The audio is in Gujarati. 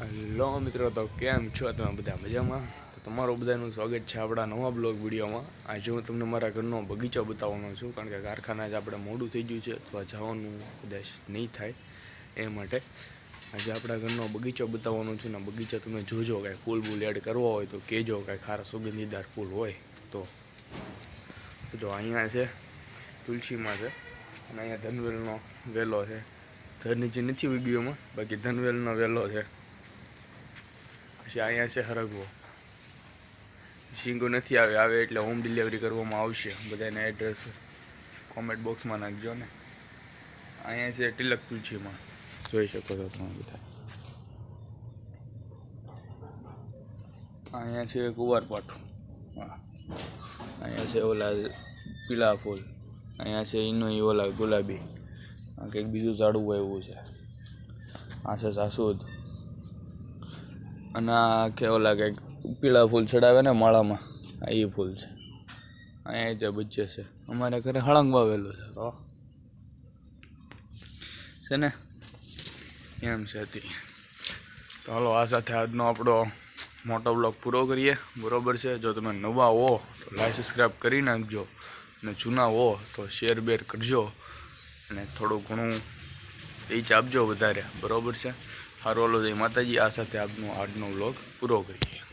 હેલો મિત્રો, તો કેમ છો તમે બધા? મજામાં? તો તમારું બધાનું સ્વાગત છે આપણા નવા બ્લોગ વિડીયોમાં. આજે હું તમને મારા ઘરનો બગીચો બતાવવાનો છું, કારણ કે કારખાના જ આપણે મોડું થઈ ગયું છે, અથવા જવાનું કદાચ નહીં થાય એ માટે. આજે આપણા ઘરનો બગીચો બતાવવાનો છું, ને બગીચો તમે જોજો, કાંઈ ફૂલ બૂલ એડ કરવા હોય તો કહેજો, કાંઈ ખારા સુગંધીદાર ફૂલ હોય તો. જો અહીંયા છે, તુલસીમાં છે, અને અહીંયા ધનવેલનો વેલો છે. ધનજી નથી વિડીયોમાં, બાકી ધનવેલનો વેલો છે. પછી અહીંયા છે હરગવો. શીંગો નથી આવે આવે એટલે હોમ ડિલિવરી કરવામાં આવશે. બધાને એડ્રેસ કોમેન્ટ બોક્સમાં નાખજો ને. અહીંયા છે તિલક તુલસીમાં. જોઈ શકો છો તમે બધા અહીંયા છે કુવારપાઠું અહીંયા છે ઓલા પીળા ફૂલ. અહીંયા છે ઈનો ઓલા ગુલાબી. કંઈક બીજું ઝાડવું એવું છે. આ છે સાસુદ. અને આ કે ઓલા કંઈક પીળા ફૂલ ચડાવે ને માળામાં? આ એ ફૂલ છે. અહીંયા તે બચ્ચે છે. અમારે ઘરે હળંગ વાવેલું છે. તો છે ને? એમ છે હતી તો હાલો આ સાથે આજનો આપણો મોટો બ્લોગ પૂરો કરીએ. બરોબર છે? જો તમે નવા હો તો લાઈક સબસ્ક્રાઈબ કરી નાખજો. અને જૂના હો તો શેર બેર કરજો. અને થોડું ઘણું રીચ આપજો વધારે. બરોબર છે? હારો ઓલો જય માતાજી. આ સાથે આજનો આજનો વ્લોગ પૂરો કરીએ.